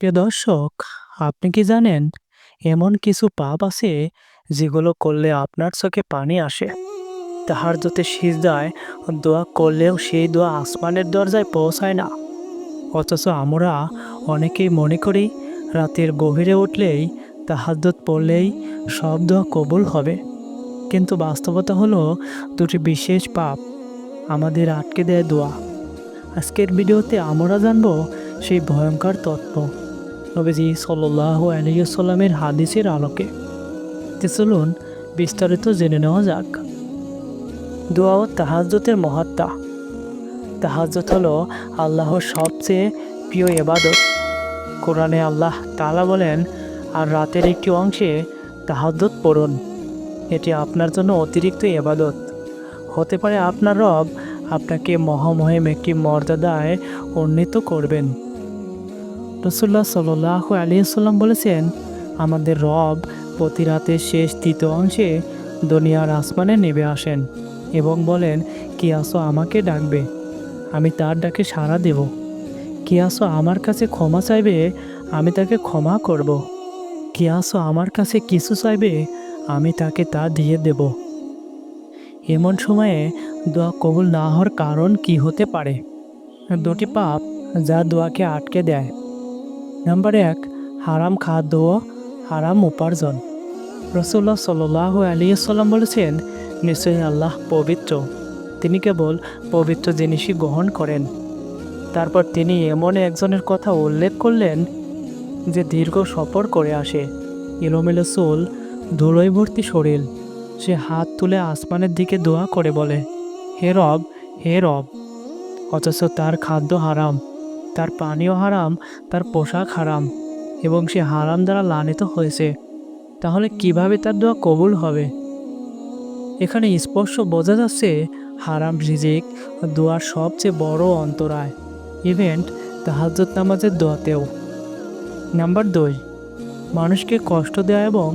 প্রিয় দর্শক, আপনি কি জানেন, এমন কিছু পাপ আছে যেগুলো করলে আপনার চোখে পানি আসে? তাহার যতে সিজদায় দোয়া করলেও সেই দোয়া আসমানের দরজায় পৌঁছায় না। অথচ আমরা অনেকেই মনে করি, রাতের গভীরে উঠলেই তাহাজ্জত পড়লেই সব দোয়া কবুল হবে। কিন্তু বাস্তবতা হলো দুটি বিশেষ পাপ আমাদের আটকে দেয় দোয়া। আজকের ভিডিওতে আমরা জানব সেই ভয়ঙ্কর তত্ত্ব। নবীজি সাল্লাহ আলিয়াল্লামের হাদিসের আলোকে। তো চলুন বিস্তারিত জেনে নেওয়া যাক। দোয়া ও তাহাজ্জতের মহাত্মা তাহাজ্জত হলো আল্লাহর সবচেয়ে প্রিয় এবাদত কোরআনে আল্লাহ তালা বলেন, আর রাতের একটি অংশে তাহাজ্জত পড়ুন। এটি আপনার জন্য অতিরিক্ত এবাদত হতে পারে আপনার রব আপনাকে মহামহিম একটি মর্যাদায় উন্নীত করবেন। রসুল্লাহ সাল্লাহ আলিয়াল্লাম বলেছেন, আমাদের রব প্রতি রাতের শেষ তৃতীয় অংশে দুনিয়ার আসমানে নেমে আসেন এবং বলেন কি আসো আমাকে ডাকবে, আমি তার ডাকে সাড়া দেব। কি আসো আমার কাছে ক্ষমা চাইবে, আমি তাকে ক্ষমা করব। কি আসো আমার কাছে কিছু চাইবে, আমি তাকে তা দিয়ে দেব। এমন সময়ে দোয়া কবুল না হওয়ার কারণ কি হতে পারে? দুটি পাপ যা দোয়াকে আটকে দেয়। নাম্বার এক, হারাম খাদ্য হারাম উপার্জন। রসুল্লাহ সাল্লাহ আলিয়াল্লাম বলেছেন, নিশ্চয়ই আল্লাহ পবিত্র। তিনি কেবল পবিত্র জিনিসই গ্রহণ করেন। তারপর তিনি এমন একজনের কথা উল্লেখ করলেন, যে দীর্ঘ সফর করে আসে। এলোমেলো চুল, ধুলোয় শরীর। সে হাত তুলে আসমানের দিকে দোয়া করে বলে, হে রব হে রব, অথচ তার খাদ্য হারাম। তার পানীয় হারাম, তার পোশাক হারাম এবং সে হারাম দ্বারা লানিত হয়েছে। তাহলে কীভাবে তার দোয়া কবুল হবে? এখানে স্পষ্ট বোঝা যাচ্ছে হারাম রিজিক দোয়ার সবচেয়ে বড় অন্তরায়। ইভেন্ট তাহাজ্জত নামাজের দোয়াতেও। নাম্বার দুই, মানুষকে কষ্ট দেওয়া এবং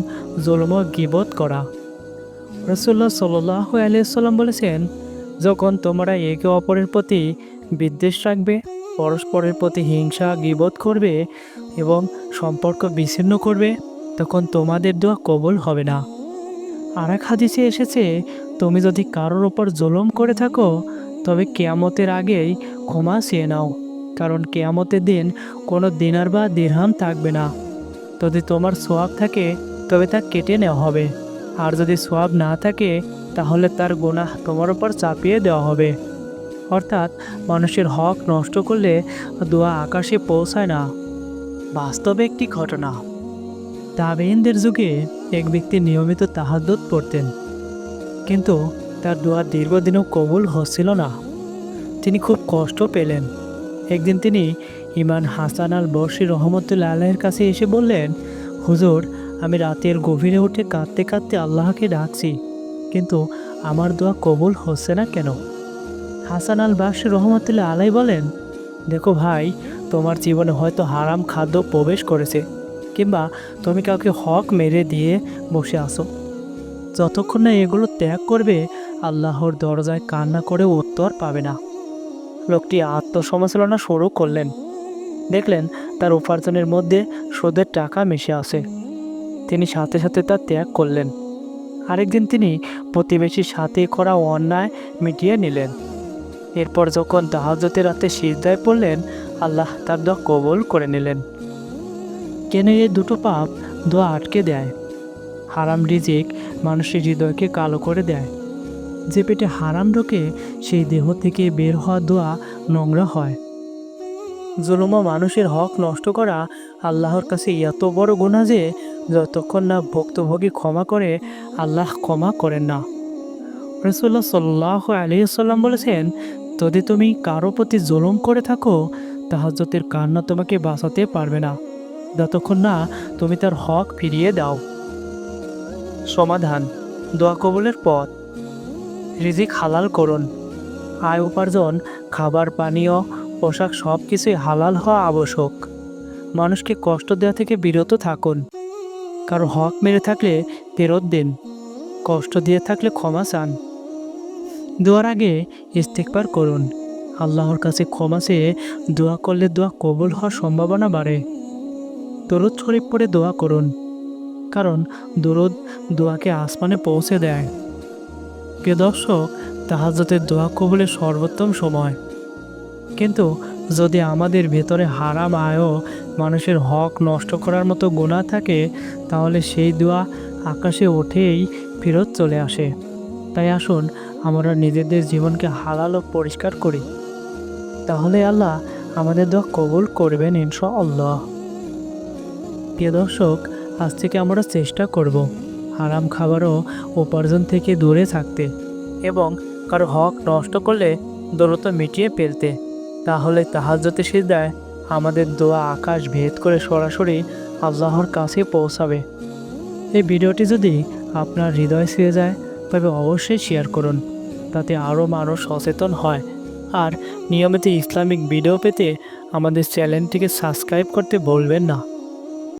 জলম গিবত করা। রসুল্লাহ সাল্লাহ আলিয়াল্লাম বলেছেন, যখন তোমরা একে অপরের প্রতি বিদ্বেষ রাখবে পরস্পরের প্রতি হিংসা গিবোধ করবে এবং সম্পর্ক বিচ্ছিন্ন করবে, তখন তোমাদের দোয়া কবল হবে না। আর এক হাদিসে এসেছে, তুমি যদি কারোর ওপর জুলুম করে থাকো, তবে কেয়ামতের আগেই ক্ষমা চেয়ে নাও, কারণ কেয়ামতের দিন কোনো দিনার বা দিরহাম থাকবে না। যদি তোমার সোয়াব থাকে, তবে তা কেটে নেওয়া হবে। আর যদি সোয়াব না থাকে, তাহলে তার গুনাহ তোমার ওপর চাপিয়ে দেওয়া হবে। অর্থাৎ মানুষের হক নষ্ট করলে দোয়া আকাশে পৌঁছায় না। বাস্তবে একটি ঘটনা। তাবেইনদের যুগে এক ব্যক্তি নিয়মিত তাহাদ্দত পড়তেন। কিন্তু তার দোয়া দীর্ঘদিনও কবুল হচ্ছিল না। তিনি খুব কষ্ট পেলেন। একদিন তিনি ইমান হাসান আল বর্ষি রহমতুল্লা আল্লাহের কাছে এসে বললেন, হুজুর, আমি রাতের গভীরে উঠে কাঁদতে কাঁদতে আল্লাহকে ডাকছি, কিন্তু আমার দোয়া কবুল হচ্ছে না কেন? হাসান আল বাসি রহমতুল্লাহ আলাই বলেন, দেখো ভাই, তোমার জীবনে হয়তো হারাম খাদ্য প্রবেশ করেছে, কিংবা তুমি কাউকে হক মেরে দিয়ে বসে আসো যতক্ষণ না এগুলো ত্যাগ করবে, আল্লাহর দরজায় কান্না করে উত্তর পাবে না। লোকটি আত্মসমালোচনা শুরু করলেন। দেখলেন তার উপার্জনের মধ্যে সুদের টাকা মিশে আছে। তিনি সাথে সাথে তা ত্যাগ করলেন। আরেকদিন তিনি প্রতিবেশীর সাথে করা অন্যায় মিটিয়ে নিলেন। এরপর যখন তাহাজতের রাতে সিজদায় পড়লেন, আল্লাহ তার দোয়া কবল করে নিলেন। কেন এই দুটো পাপ দোয়া আটকে দেয়? হারাম রিজিক মানুষের হৃদয়কে কালো করে দেয়। যে পেটে হারাম ঢোকে, সেই দেহ থেকে বের হওয়া দোয়া নোংরা হয়। জুলুমা মানুষের হক নষ্ট করা আল্লাহর কাছে এত বড় গুণা যে, যতক্ষণ না ভুক্তভোগী ক্ষমা করে, আল্লাহ ক্ষমা করেন না। রসুল্লাহ সাল্লাহ আলিয়াল্লাম বলেছেন যদি তুমি কারও প্রতি জুলুম করে থাকো তাহাজতের কান্না তোমাকে বাঁচাতে পারবে না। যতক্ষণ না তুমি তার হক ফিরিয়ে দাও। সমাধান, দোয়া কবলের পথ। রিজিক হালাল করুন। আয় উপার্জন, খাবার, পানীয়, পোশাক সব কিছুই হালাল হওয়া আবশ্যক। মানুষকে কষ্ট দেওয়া থেকে বিরত থাকুন। কারও হক মেরে থাকলে ফেরত দিন। কষ্ট দিয়ে থাকলে ক্ষমা চান। দোয়ার আগে ইস্তেকবার করুন। আল্লাহর কাছে ক্ষমা চেয়ে দোয়া করলে দোয়া কবুল হওয়ার সম্ভাবনা বাড়ে। দরুদ শরীফ পড়ে দোয়া করুন, কারণ দরুদ দোয়াকে আসমানে পৌঁছে দেয়। প্রিয় দর্শক তাহাজতের দোয়া কবুলের সর্বোত্তম সময়। কিন্তু যদি আমাদের ভেতরে হারাম আয়ও মানুষের হক নষ্ট করার মতো গুণা থাকে, তাহলে সেই দোয়া আকাশে ওঠেই ফেরত চলে আসে। তাই আসুন, আমরা নিজেদের জীবনকে হালাল ও পরিষ্কার করি। তাহলে আল্লাহ আমাদের দোয়া কবুল করবেন ইনশাআল্লাহ। প্রিয় দর্শক, আজ থেকে আমরা চেষ্টা করব হারাম খাবারও উপার্জন থেকে দূরে থাকতে এবং কারও হক নষ্ট করলে দূরত্ব মিটিয়ে ফেলতে। তাহলে তাহাজ্যতে সিদ্ধায় আমাদের দোয়া আকাশ ভেদ করে সরাসরি আল্লাহর কাছে পৌঁছাবে। এই ভিডিওটি যদি আপনার হৃদয় ছুঁয়ে যায় তবে অবশ্যই শেয়ার করুন। তাতে আরও মানুষ সচেতন হয়। আর নিয়মিত ইসলামিক ভিডিও পেতে আমাদের চ্যানেলটিকে সাবস্ক্রাইব করতে বলবেন না।